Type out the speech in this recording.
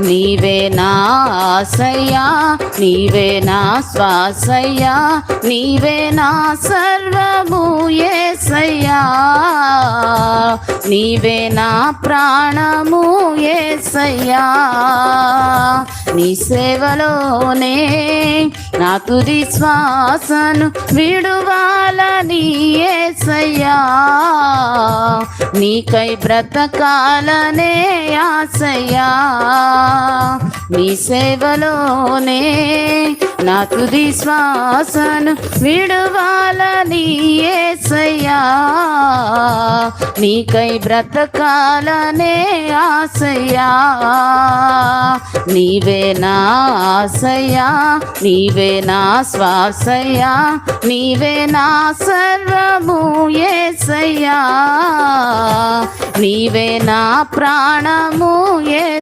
నీవే నా ఆశయ్యా నీవే నా శ్వాసయ్యా నీవే నా సర్వము ఏసయ్యా. నీవే నా ప్రాణము ఏసయ్యా. నీ సేవలోనే నా తుది శ్వాసను విడువాలని ఏసయ్యా. నీకై బ్రతకాలనే ఆశయ్యా నీ సేవలోనే నా తుది శ్వాసను విడువాలని ఏసయ్యా. నీకై బ్రతకాలనే ఆశయ్యా నీవే నా ఆశయ్యా నీవే నా శ్వాసయ్యా నీవే నా సర్వము ఏసయ్యా. నీవే నా ప్రాణము ఏ